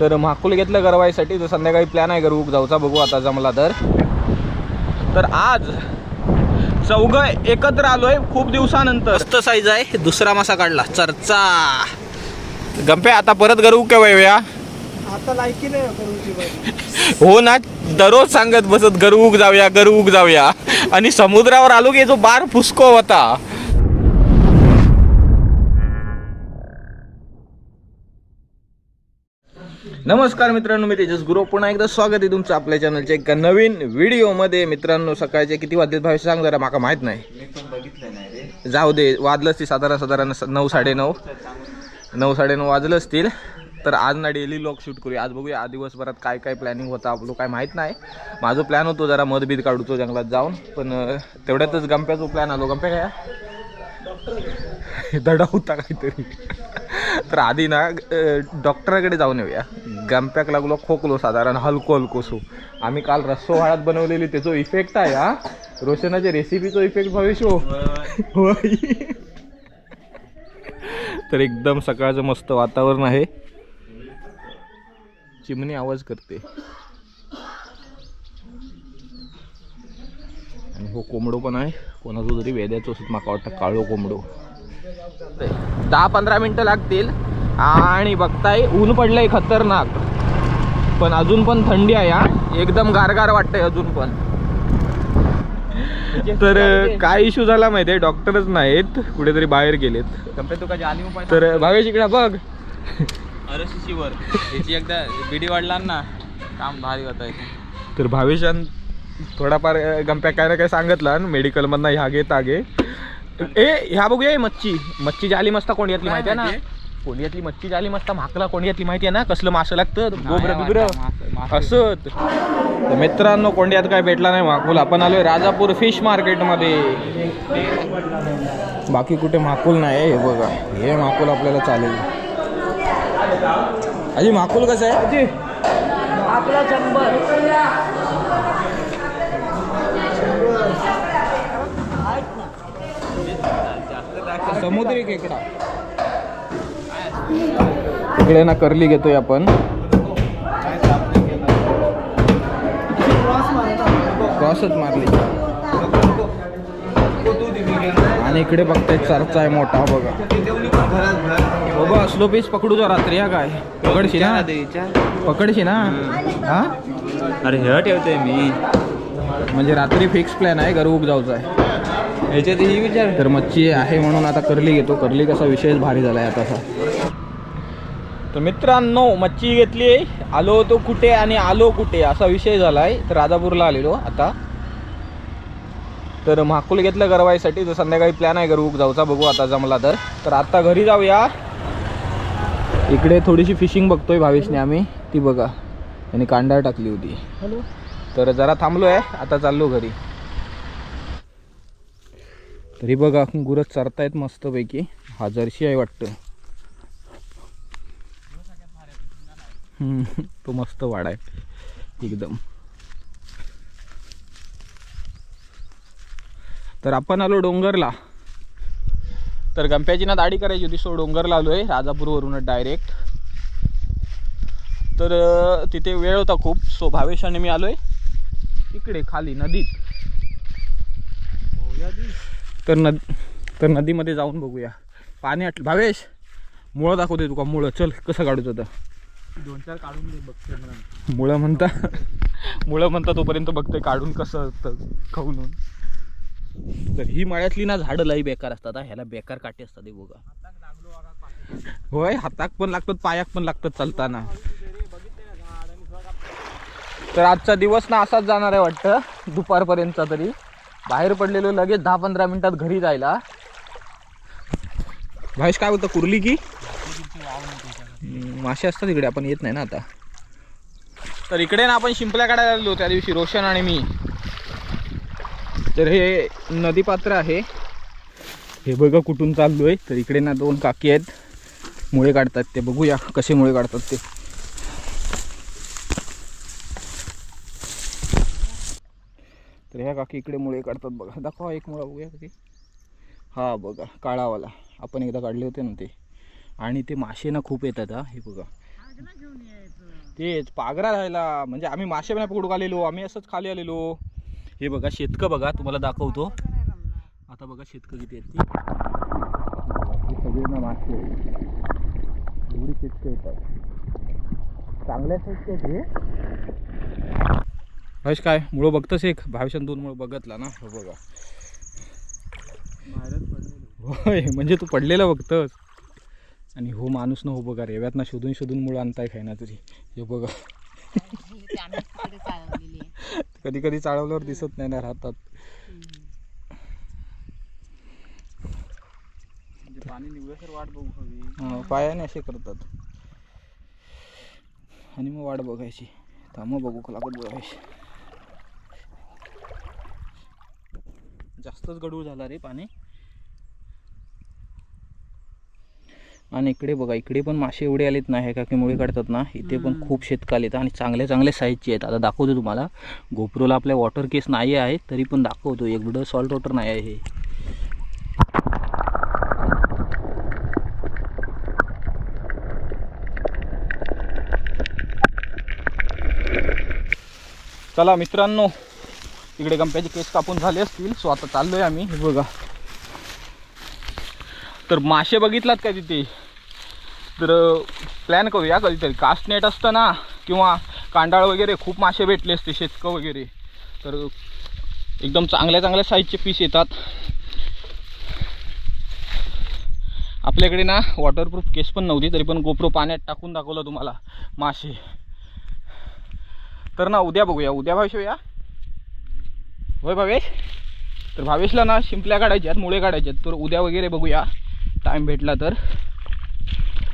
तर महाकुल घेतलं गरवायसाठी तर संध्याकाळी प्लॅन आहे गरवूक जाऊचा बघू आता जमला तर. तर आज चौघ एकत्र आलोय खूप दिवसानंतर. मस्त साईज आहे. दुसरा मासा काढला. चर्चा. गंपे आता परत गरवू केव्हा येऊया? आता लायकी नाही हो ना दररोज सांगत बसत गरवूक जाऊया गरवूक जाऊया. आणि समुद्रावर आलो की जो बार फुसको होता. नमस्कार मित्रांनो मी तेजस गुरु. पुन्हा एकदा स्वागत आहे तुमचं आपल्या चॅनलच्या एका नवीन व्हिडिओमध्ये मित्रांनो सकाळचे किती वाजले भावी? सांग जरा माका माहीत नाही. जाऊ दे वाजलंच ती साधारण साधारण नऊ साडेनऊ नऊ. साडेनऊ वाजलं असतील. तर आज ना डेली लॉग शूट करूया. आज बघूया आज दिवसभरात काय काय प्लॅनिंग होतं आपलं काय माहीत नाही. माझं प्लॅन होतो जरा मधबीत काढतो जंगलात जाऊन पण तेवढ्यातच गंप्याचा प्लॅन आलो. गंप्या काय? दडा होता काहीतरी. तर आधी ना डॉक्टराकडे जाऊन येऊया. गंप्याक लागलो खोकलो साधारण हलको हलकोसो आम्ही काल रस्सो हळद बनवलेली त्याचा इफेक्ट आहे हा. रोशनाच्या रेसिपीचा इफेक्ट भविष्य होय. तर एकदम सकाळचं मस्त वातावरण आहे. चिमणी आवाज करते. आणि हो कोंबडो पण आहे. कोणाचं तरी वेद्याचं असत माका वाटतं काळो कोंबडो. दहा पंधरा मिनटं लागतील. आणि बघताय ऊन पडलंय खतरनाक. पण अजून पण थंडी आहे हा. एकदम गारगार वाटतंय अजून पण. तर काय इश्यू झाला माहितीये? डॉक्टरच नाहीत कुठेतरी बाहेर गेलेत. तर भावेश इकडे बघ. अरशिशीवर याची एकदा बिडी वाढला ना काम भारी होत आहे. तर भावेशान थोडाफार गंप्या काय ना काय सांगितलं मेडिकल मधनं ह्या घे ता घे. ए ह्या बघूया हे मच्छी. मच्छी जाली मस्त कोंडियातली माहिती आहे ना? कोंडियातली मच्छी जाली मस्त माकला कोंडियातली माहिती आहे ना? कसलं मासं लागतं गोबर बिबर? असत तर मित्रांनो कोंडियात काय भेटला नाही माकुल. आपण आलोय राजापूर फिश मार्केटमध्ये बाकी कुठे माकुल नाही हे बघा. हे माकुल आपल्याला चालेल. अजी माकुल कसं आहे? शंभर. समुद्री खेकडा. इकडे ना करली घेतोय आपण. क्रॉसच मारली. आणि इकडे बघताय चर्चा आहे मोठा बघा. बाबा स्लो पीस पकडू जो रात्री हा काय? पकडशी ना पकडशी ना हा? अरे हे ठेवतोय मी. म्हणजे रात्री फिक्स प्लॅन आहे गरवूक जाऊचा आहे. ह्याच्यात ही विचार. तर मच्छी आहे म्हणून आता करली घेतो. करली कसा विषयच भारी झाला आहे आताचा तर मित्रांनो मच्छी घेतली आलो होतो कुठे आणि आलो कुठे असा विषय झाला आहे तर राजापूरला आलेलो आता. तर महाकुल घेतलं गरवायसाठी तर संध्याकाळी प्लॅन आहे गरवूक जाऊचा बघू आता जमला तर. तर आता घरी जाऊया. इकडे थोडीशी फिशिंग बघतोय भावेशने आम्ही. ती बघा. त्यांनी कांदा टाकली होती. तर जरा थांबलो आहे आता चाललो घरी. तरी बघा गुरं चरतायत मस्तपैकी. हा जर्शी आहे वाटतं. तो मस्त वाडा आहे. एकदम. तर आपण आलो डोंगरला. तर गंप्याची ना दाढी करायची होती सो डोंगरला आलो आहे राजापूरवरूनच डायरेक्ट तर तिथे वेळ होता खूप सो भावेशाने मी आलोय. इकडे खाली नदीत. तर नद तर नदीमध्ये जाऊन बघूया. पाणी आटलं. भावेश मुळं दाखवते तुका मुळं. चल कसं काढूच होतं दोन चार काढून दे बघतोय मला मुळं म्हणता? मुळं म्हणता तोपर्यंत बघतोय काढून कसं असतं खाऊन तर ही मळ्यातली ना झाडं लई बेकार असतात. ह्याला बेकार काटे असतात हे बघा. होय हाताक पण लागतात पायाक पण लागतात चालताना. तर आजचा दिवस ना असाच जाणार आहे वाटतं दुपारपर्यंतचा तरी. बाहेर पडलेलो लगेच दहा पंधरा मिनिटात घरी जायला. भावेश काय होतं कुर्ली की? मासे असतात इकडे आपण येत नाही ना आता. तर इकडे ना आपण शिंपल्या काढायला आलेलो त्या दिवशी रोशन आणि मी. तर हे नदीपात्र आहे. हे बघा कुठून चाललोय. तर इकडे ना दोन काकी आहेत. मुळे काढतात ते बघूया कसे मुळे काढतात ते तर ह्या काकी इकडे मुळे काढतात बघा. दाखवा एक मुळा बघूया कधी हा बघा काळावाला. आपण एकदा काढले होते ना ते. आणि ते मासे ना खूप येतात हा. हे बघा. तेच पागरा राहिला म्हणजे आम्ही मासे नाही पकडू आलेलो. आम्ही असंच खाली आलेलो. हे बघा शेतकं बघा. तुम्हाला दाखवतो. आता बघा शेतकं किती आहेत ती. हे सगळे ना मासे. एवढी शेतकं येतात. चांगल्या साईजचे हे भावेश काय? मुळं बघतोस एक? भावेशान दोन मुळं बघतला ना? हो बघा. होय म्हणजे तू पडलेला बघतोस. आणि हो माणूस न हो बघा रेव्यात ना शोधून शोधून मुळं आणताय खायना तरी. हे बघा. कधी कधी चाळवल्यावर दिसत नाही ना राहतात. म्हणजे पायाने असे करतात. आणि मग वाट बघायची. थांब बघू लागत बघायची जास्तच गडूळ झाला रे पाणी. आणि इकडे बघा इकडे पण मासे एवढे आलेत ना हे का की मुळे काढतात ना इथे पण खूप शेतक आलेत आणि चांगले चांगले साईजचे आहेत. आता दाखवतो तुम्हाला. गोप्रोला आपल्या वॉटर केस नाही आहे तरी पण दाखवतो. एवढं सॉल्ट वॉटर नाही आहे हे. चला मित्रांनो इकडे गंप्याचे केस कापून झाले असतील. सो आता चाललोय आम्ही. हे बघा. तर मासे बघितलात का तिथे? तर प्लॅन करूया कधीतरी. कास्ट नेट असतं ना किंवा कांडाळ वगैरे खूप मासे भेटले असते शेतकं वगैरे. तर एकदम चांगल्या चांगल्या साईजचे पीस येतात. आपल्याकडे ना वॉटरप्रूफ केस पण नव्हती तरी पण गोप्रो पाण्यात टाकून दाखवलं तुम्हाला मासे. तर ना उद्या बघूया. उद्या भाषूया होय भावेश? तर भावेशला ना शिंपल्या काढायच्या आहेत मुळे काढायच्यात तर उद्या वगैरे बघूया. टाईम भेटला तर.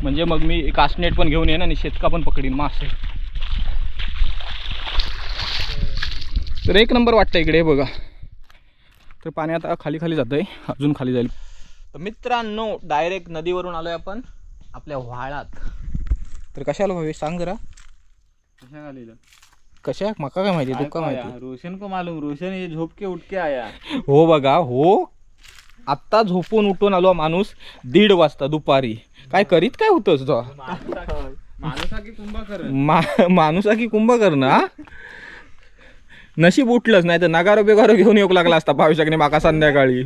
म्हणजे मग मी कास्टनेट पण घेऊन येईन आणि शेतका पण पकडीन. मासे तर एक नंबर वाटतं इकडे बघा. तर पाणी आता खाली खाली जातंय. अजून खाली जाईल. तर मित्रांनो डायरेक्ट नदीवरून आलोय आपण. आपल्या व्हाळात. तर कशाला भावेश? सांग जरा. कशा आलेलं? कशा मका काय माहिती? तू का माहिती? रोशन को मालूम? रोशन ये झोप के उठ के आया. हो बघा हो. आत्ता झोपून उठून आलो माणूस दीड वाजता दुपारी. काय करीत काय होतंस तो? माणूसा की कुंभकर्ण हा? नशीब उठलंच नाही तर नगारो बेगारो घेऊन येऊ लागला असता पावसाकडे माका संध्याकाळी.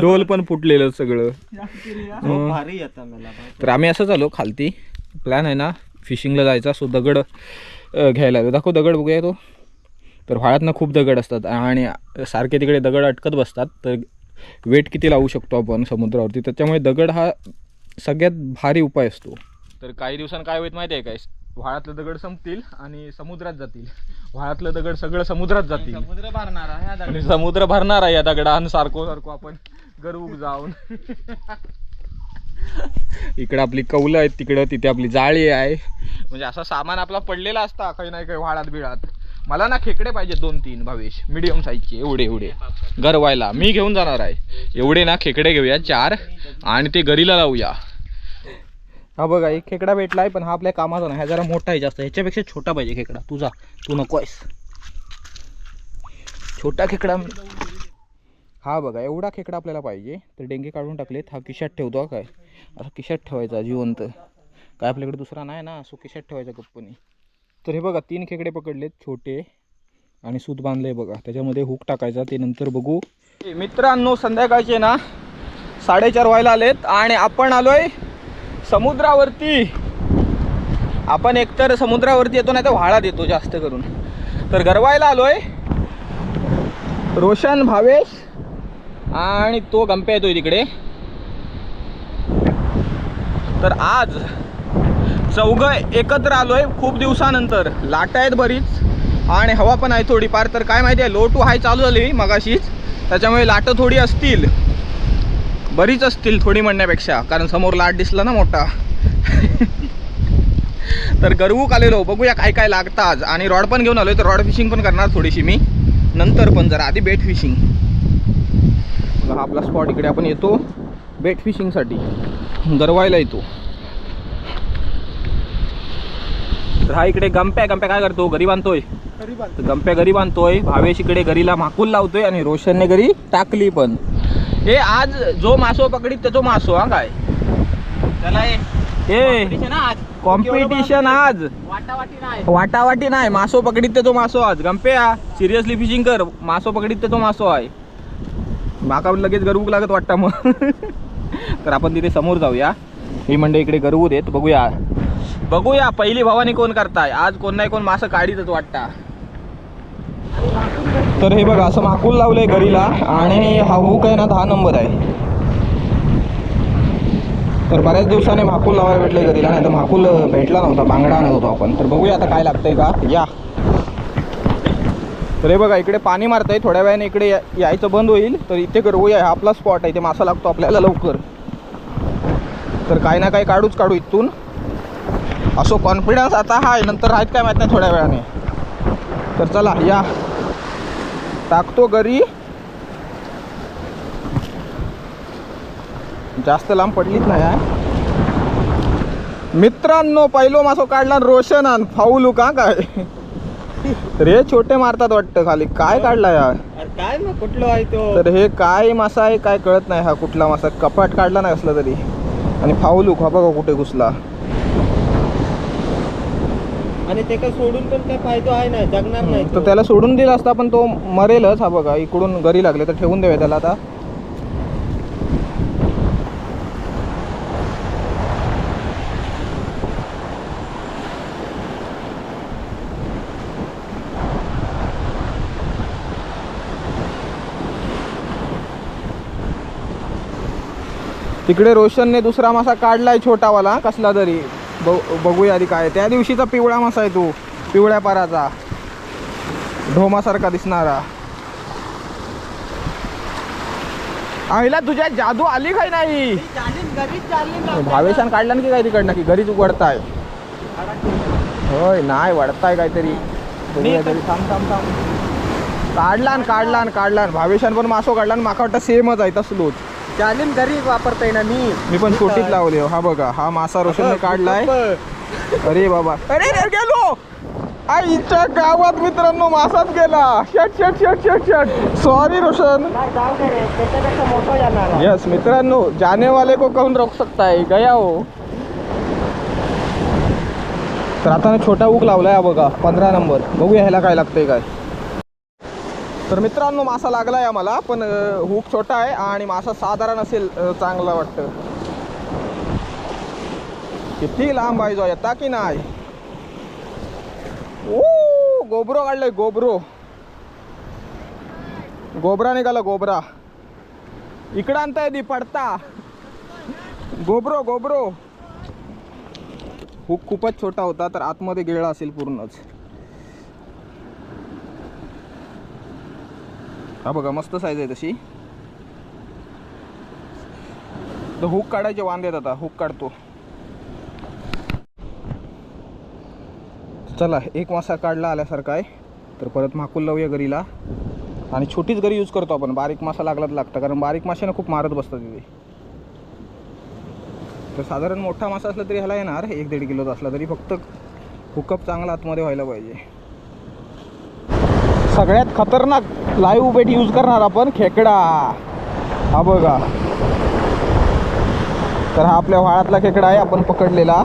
डोर पण फुटलेलं सगळं. हं. तर आम्ही असंच आलो खालती. प्लॅन आहे ना फिशिंगला जायचा सो दगड घ्यायला आलो दाखव दगड बघूया तो. तर व्हाळातनं खूप दगड असतात आणि सारखे तिकडे दगड अटकत बसतात. तर वेट किती लावू शकतो आपण समुद्रावरती? त्याच्यामुळे दगड हा सगळ्यात भारी उपाय असतो. तर काही दिवसांनी काय होईल माहिती आहे काय व्हाळातले दगड संपतील आणि समुद्रात जातील. व्हाळातलं दगड सगळं समुद्रात जातील. समुद्र भरणार आहे समुद्र भरणार आहे या दगडान सारखो सारखो आपण गरुक जाऊन. इकडं आपली कौलं आहेत तिकडं तिथे आपली जाळी आहे. म्हणजे असा सामान आपला पडलेला असता काही नाही काही वाळात बिळात. मला ना खेकडे पाहिजे दोन तीन भावेश. मिडियम साईजचे एवढे एवढे. गरवायला. मी घेऊन जाणार आहे. एवढे ना खेकडे घेऊया चार. आणि ते गरीला लावूया. हा बघा एक खेकडा भेटला आहे पण हा आपल्या कामाचा नाही. हा जरा मोठा आहे जास्त. ह्याच्यापेक्षा छोटा पाहिजे खेकडा. तुझा. तू नको आहेस. छोटा खेकडा हा बघा एवढा खेकडा आपल्याला पाहिजे. तर डेंगे काढून टाकलेत. हा किशात ठेवतो काय? असा किशात ठेवायचा जिवंत. काय आपल्याकडे दुसरा नाही ना सो किशात ठेवायचा गप्पनी. तर हे बघा तीन खेकडे पकडलेत छोटे आणि सूत बांधले बघा. त्याच्यामध्ये हुक टाकायचा ते नंतर बघू. मित्रांनो संध्याकाळचे ना साडेचार व्हायला आलेत आणि आपण आलोय समुद्रावरती. आपण एकतर समुद्रावरती येतो नाही तर व्हाळा देतो जास्त करून. तर गरवायला आलोय. रोशन भावेश आणि तो गंप्या येतोय तिकडे. तर आज चौघं एकत्र आलो आहे खूप दिवसानंतर. लाट आहेत बरीच आणि हवा पण आहे थोडीफार. तर काय माहिती आहे लो टू हाय चालू झाली मगाशीच. त्याच्यामुळे लाटं थोडी असतील. बरीच असतील थोडी म्हणण्यापेक्षा. कारण समोर लाट दिसला ना मोठा. तर गरवूक आलेलो. बघूया काय काय लागतं आज. आणि रॉड पण घेऊन आलो तर रॉड फिशिंग पण करणार थोडीशी मी. नंतर पण जरा आधी बेट फिशिंग हा आपला स्पॉट इकडे आपण येतो. बेट फिशिंगसाठी गरवायला येतो. तर हा इकडे गंप्या गंप्या काय करतो? घरी बांधतोय. गंप्या घरी बांधतोय. भावेश इकडे घरीला माकूल लावतोय आणि रोशनने घरी टाकली पण. हे आज जो मासो पकडीत त्याचो मासो हा काय? त्याला हे. कॉम्पिटिशन आज. वाटावाटी नाही. वाटावाटी नाही. मासो पकडीत ते तो मासो आज. गंप्या सिरियसली फिशिंग कर. मासो पकडीत ते तो मासो आहे. माका लगेच गरवूक लागत वाटतं मग. तर आपण तिथे समोर जाऊया. ही म्हणजे इकडे गरवू देत बघूया. बघूया पहिली भावानी कोण करताय? आज कोण नाही कोण मासं काढीतच वाटता. तर हे बघा असं माकूल लावलंय घरीला आणि हा हुक आहे ना दहा नंबर आहे. तर बऱ्याच दिवसाने माकूल लावायला भेटले घरीला नाही तर माकूल भेटला नव्हता बांगडा आणत होतो आपण. तर बघूया आता काय लागतंय का? या. तर हे बघा इकडे पाणी मारतंय. थोड्या वेळाने इकडे यायचं बंद होईल. तर इथे करूया हा आपला स्पॉट आहे. ते मासा लागतो आपल्याला लवकर. तर काही ना काही काढूच काढू इथून. असो कॉन्फिडन्स आता आहे. नंतर आहेत काय माहीत नाही थोड्या वेळाने. तर चला या. टाकतो घरी. जास्त लांब पडलीच नाही आहे मित्रांनो पहिलो मासो काढला रोशन आण फाऊलू का काय? रे छोटे मारतात वाटतं खाली. काय काढला यार काय मग कुठलं आहे तो? तर हे काय मासा आहे काय कळत नाही हा कुठला मासा. कपाट काढला नाही असला तरी. आणि फाऊलूक हा बघा कुठे घुसला. आणि ते काय सोडून पण काय फायदा आहे ना जगणार नाही तर त्याला सोडून दिला असता पण तो मरेलच हा बघा. इकडून घरी लागले तर ठेवून देऊया त्याला आता. तिकडे रोशनने दुसरा मासा काढलाय छोटावाला कसला तरी. बघूया आधी काय. त्या दिवशीचा पिवळा मासा आहे तो पिवळ्या पाराचा. ढोमासारखा दिसणारा. आईला तुझ्या जादू आली काय नाही? भावेशान काढला ना की काय तिकडनं की घरीच उघडताय? होय नाही वाढताय काहीतरी. काढलान काढलान काढलान भावेशान पण मासो काढला आणि माका वाटतं सेमच आहे तसलोच. चालीन घरी वापरताय ना मी. मी पण छोटीच लावली हो. हा बघा हा मासा रोशनने काढलाय. अरे बाबा. अरे गेलो! आईच्या गावात मित्रांनो मासाच गेला. Shut shut shut shut shut. Sorry Roshan. मोठा जाणार यस मित्रांनो जाने वाले को कौन रोक सकता है? गया हो तर आता ना छोटा ऊक लावलाय हा बघा पंधरा नंबर. बघूया ह्याला काय लागतंय काय. तर मित्रांनो मासा लागलाय आम्हाला पण हुक छोटा आहे आणि मासा साधारण असेल चांगला वाटतं. किती लांब आहे जो येता की नाही? ओ गोबरो काढलाय गोबरो. गोबरा निघाला गोबरा. इकडं आणताय दी पडता. गोबरो गोबरो. हुक खूपच छोटा होता तर आतमध्ये गेळा असेल पूर्णच. हा बघा मस्त साईज आहे तशी. तर हुक काढायचे वांदे आहेत आता हुक काढतो. चला एक मासा काढला आल्यासारखा आहे. तर परत माकूल लावूया गरीला आणि छोटीच गरी यूज करतो आपण बारीक मासा लागला तर लागतं कारण बारीक माशाने खूप मारत बसतात तिथे तर साधारण मोठा मासा असला तरी ह्याला येणार एक दीड किलोचा असला तरी फक्त हुकअप चांगला आतमध्ये व्हायला पाहिजे. सगळ्यात खतरनाक लाईव्ह बेट यूज करणार आपण खेकडा. हा बघा. तर हा आपल्या व्हाळातला खेकडा आहे आपण पकडलेला.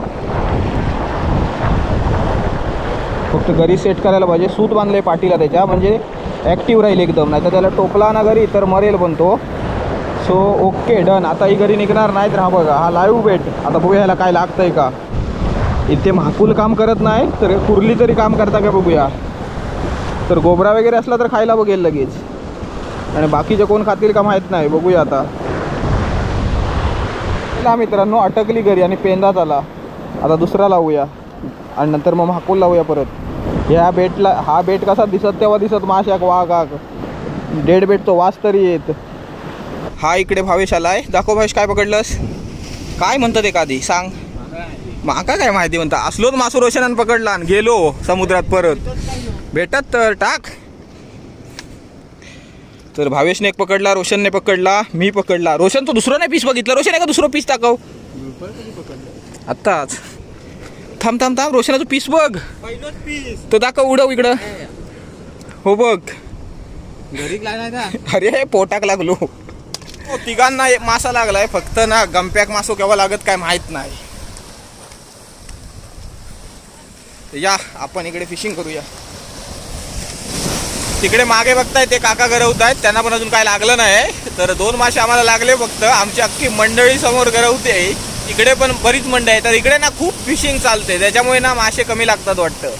फक्त घरी सेट करायला पाहिजे. सूत बांधले पाठीला त्याच्या म्हणजे ॲक्टिव्ह राहील एकदम. नाही तर त्याला टोकला ना घरी तर मरेल पण तो. सो ओके डन आता ही घरी निघणार नाही तर हा बघा हा लाईव्ह बेट आता बघूया ह्याला काय लागतंय का. इथे महाकुल काम करत नाही तर कुर्ली तरी काम करता का बघूया. तर गोबरा वगैरे असला तर खायला बघेल लगेच. आणि बाकीचे कोण खातील का माहीत नाही बघूया आता. मित्रांनो अटकली घरी आणि पेंदात आला आता दुसरा लावूया. आणि नंतर मग हाकूल लावूया परत. ह्या बेटला हा बेट कसा दिसत तेव्हा दिसत माशाक वाघाक डेड बेट तो वास तरी येत. हा इकडे भावेश आलाय दाखव भावेश काय पकडलंस? काय म्हणतं ते काधी सांग. माका काय माहिती म्हणता? असलोच मासू रोशनान पकडला आणि गेलो समुद्रात परत. भेटत तर टाक. तर भावेशने एक पकडला रोशनने पकडला मी पकडला. रोशन तो दुसरं नाही पीस बघितलं? रोशन आहे का दुसरं पीस दाखव. आत्ताच. थांब थांब थांब रोशनाचं पीस बघ. पीस तो दाखव उडव इकडं. हो बघ. अरे पोटाक लागलो. तिघांना एक मासा लागलाय. फक्त ना गंप्याक मासो केव्हा लागत काय माहीत नाही. या आपण इकडे फिशिंग करूया. तिकडे मागे बघताय ते काका गरवत आहेत त्यांना पण अजून काय लागलं नाही. तर दोन मासे आम्हाला लागले फक्त. आमची अख्खी मंडळी समोर गरवते. इकडे पण बरीच मंडळी आहे तर इकडे ना खूप फिशिंग चालते त्याच्यामुळे ना मासे कमी लागतात वाटतं.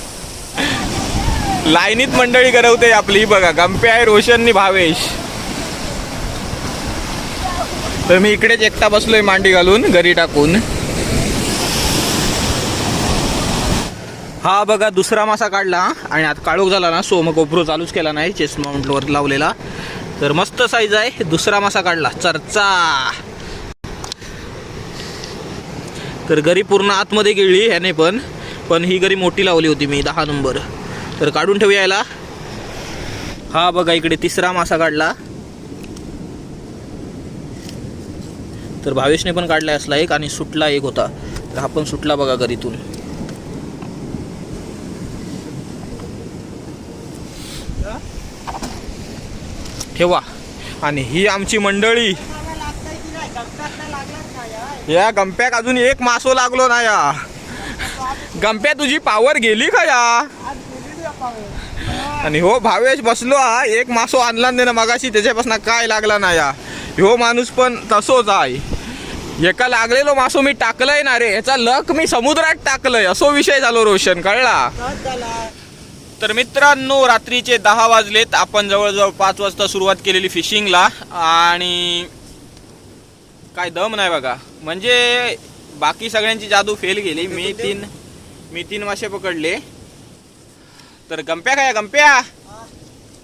लाईनीत मंडळी गरवते आपली. बघा गंपे आहे रोशननी भावेश. तर मी इकडेच एकटा बसलोय मांडी घालून घरी टाकून. हा बघा दुसरा मासा काढला आणि आता काळोख झाला ना सो मग गोप्रो चालूच केला नाही चेस्ट माउंटवर लावलेला. तर मस्त साईज आहे दुसरा मासा काढला चर्चा. तर घरी पूर्ण आतमध्ये गेली ह्याने पण पण ही गरी मोठी लावली होती मी दहा नंबर तर काढून ठेवूया याला. हा बघा इकडे तिसरा मासा काढला. तर भावेशने पण काढला असला एक आणि सुटला एक होता. तर हा पण सुटला बघा घरीतून. ठेवा. आणि ही आमची मंडळी. या गंप्याक अजून एक मासो लागलो ना या. गंप्या तुझी पावर गेली का या? आणि हो भावेश बसलो हा. एक मासो आणला नाही ना मगाशी त्याच्यापासून काय लागला ना या. हो माणूस पण तसोच आहे. एका लागलेलो मासो मी टाकलंय ना रे याचा लक मी समुद्रात टाकलंय. असो विषय झालो रोशन कळला? तर मित्रांनो रात्रीचे दहा वाजलेत. आपण जवळजवळ पाच वाजता सुरुवात केलेली फिशिंगला आणि काय दम नाही बघा. म्हणजे बाकी सगळ्यांची जादू फेल गेली. मी तीन मी तीन मासे पकडले. तर गंप्या काय गंप्या?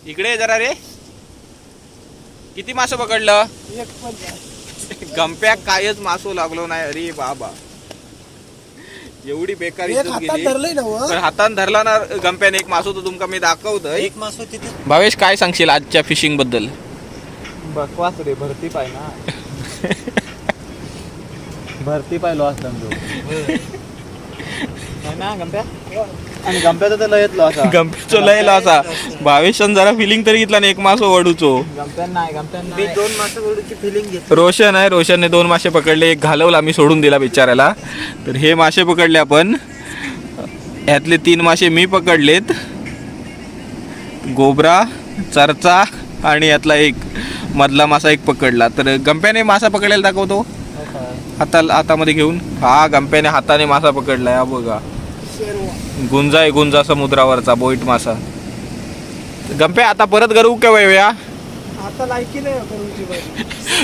इकडे जरा रे. किती मासं पकडलं? गंप्या कायच मासो लागलो नाही. अरे बाबा. एवढी बेकार एक हातात गेली. धरलंय ना व. तर हातात धरला ना गंप्याने एक मासो तर तुमका मी दाखवतोय. एक मासो तिथे भावेश काय सांगशील आजच्या फिशिंगबद्दल? बकवास रे भरती पाय ना. भरती पाय लॉस तो ना गंप्या? आणि गंप्याचा तर लयत लॉस गंप्याचो लय असा भावेशन जरा फिलिंग तरी घेतला ना एक मासो वडूचो नाही मी दोन मासो वडूची फिलिंग घेतली. रोशन आहे रोशनने दोन मासे पकडले एक घालवला मी सोडून दिला बिचाऱ्याला. तर हे मासे पकडले आपण. ह्यातले तीन मासे मी पकडलेत. गोबरा चरचा आणि यातला एक मधला मासा एक पकडला. तर गंप्याने मासा पकडलेला दाखवतो. हाता हातामध्ये घेऊन. हा गंप्याने हाताने मासा पकडलाय हा बघा. गुंजा आहे गुंजा समुद्रावरचा बोईट मासा. गंप्या आता परत गरू केव्हा येऊया आता लायकी नाही करूची बाई.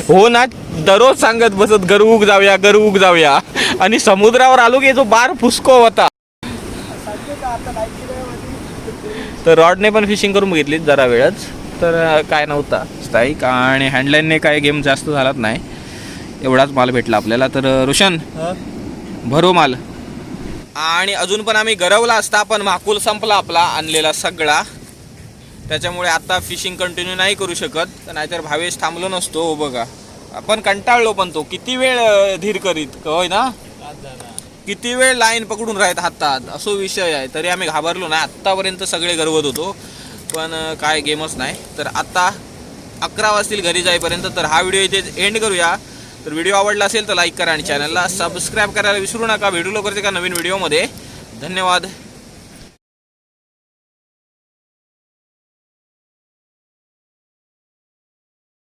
हो ना दररोज सांगत बसत गरुग जाऊया गरुग जाऊया. आणि समुद्रावर आलो की जो बार फुसको होता. माझी? तर रॉडने पण फिशिंग करून बघितली जरा वेळच. तर काय नव्हता. स्थायिक. आणि हँडलाईनने काय गेम जास्त झालाच नाही. एवढाच माल भेटला आपल्याला. तर रोशन भरो माल. आणि अजून पण आम्ही गरवला असता पण माकूल संपला आपला आणलेला सगळा. त्याच्यामुळे आता फिशिंग कंटिन्यू नाही करू शकत नाहीतर भावेश थांबलो नसतो हो बघा. आपण कंटाळलो पण तो. किती वेळ धीर करीत होय ना? किती वेळ लाईन पकडून राहत हातात? असो विषय आहे. तरी आम्ही घाबरलो नाही. आत्तापर्यंत सगळे गरवत होतो. पण काय गेमच नाही. तर आत्ता अकरा वाजतील घरी जाईपर्यंत तर हा व्हिडिओ इथे एंड करूया. तर व्हिडिओ आवडला असेल तर लाईक करा आणि चॅनलला सबस्क्राईब करायला विसरू नका. भेटू लवकरच एका नवीन व्हिडिओमध्ये. धन्यवाद.